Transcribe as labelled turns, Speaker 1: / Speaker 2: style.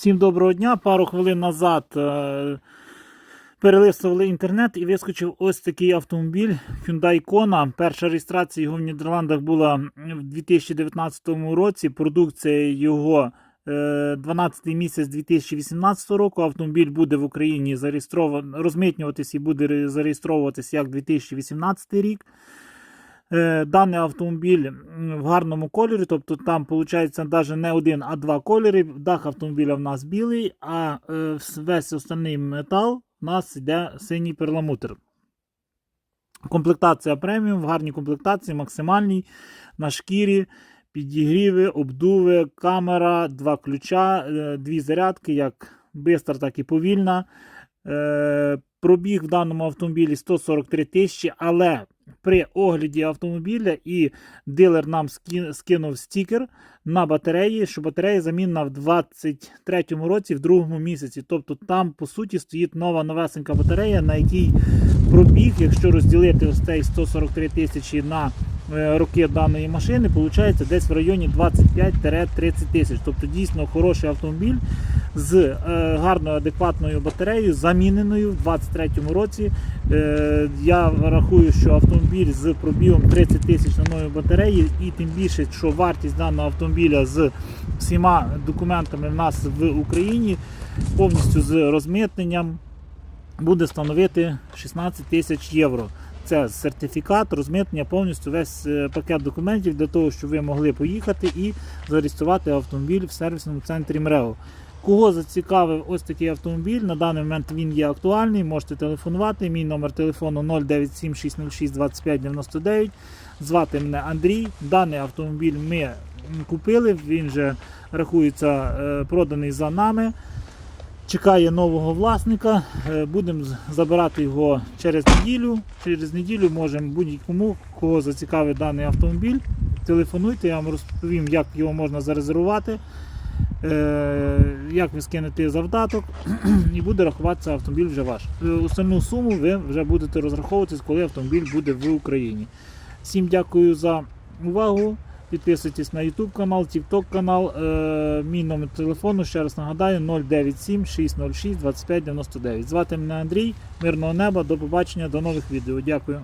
Speaker 1: Всім доброго дня. Пару хвилин назад е, перелистували інтернет і вискочив ось такий автомобіль Hyundai Kona. Перша реєстрація його в Нідерландах була в 2019 році. Продукція його е, 12 місяць 2018 року. Автомобіль буде в Україні зареєстрований, розмитнюватись і буде ре- зареєстровуватись як 2018 рік. Е, Даний автомобіль в гарному кольорі, тобто там виходить навіть не один, а два кольори. Дах автомобіля в нас білий, а е, весь остальний метал у нас йде синій перламутр. Комплектація преміум, в гарній комплектації, максимальній на шкірі, підігріви, обдуви, камера, два ключа, е, дві зарядки, як бистра, так і повільна. Пробіг в даному автомобілі 143 тисячі, але при огляді автомобіля і дилер нам скинув стікер на батареї, що батарея замінена в 23-му році, в другому місяці. Тобто там, по суті, стоїть нова новесенька батарея, на якій пробіг, якщо розділити ось цей 143 тисячі на е, роки даної машини, виходить десь в районі 25-30 тисяч. Тобто дійсно хороший автомобіль з е, гарною адекватною батареєю, заміненою в 23-му році. Е, я рахую, що автомобіль з пробігом 30 тисяч на новій батареї, і тим більше, що вартість даного автомобіля з всіма документами в нас в Україні, повністю з розмитненням, буде становити 16 тисяч євро. Це сертифікат, розмитнення, повністю весь е, пакет документів для того, щоб ви могли поїхати і зареєструвати автомобіль в сервісному центрі МРЕО. Кого зацікавив ось такий автомобіль, на даний момент він є актуальний, можете телефонувати. Мій номер телефону 097 606 25 99. Звати мене Андрій. Даний автомобіль ми купили, він вже рахується е, проданий за нами. Чекає нового власника. Е, Будемо забирати його через неділю. Через неділю можемо будь-кому, кого зацікавить даний автомобіль. Телефонуйте, я вам розповім, як його можна зарезервувати, як ви скинете завдаток, і буде рахуватися автомобіль вже ваш. Е, Остальну суму ви вже будете розраховуватись, коли автомобіль буде в Україні. Всім дякую за увагу. Підписуйтесь на YouTube канал, TikTok канал. Е, мій номер телефону, ще раз нагадаю, 097 606 2599. Звати мене Андрій. Мирного неба, до побачення, до нових відео. Дякую.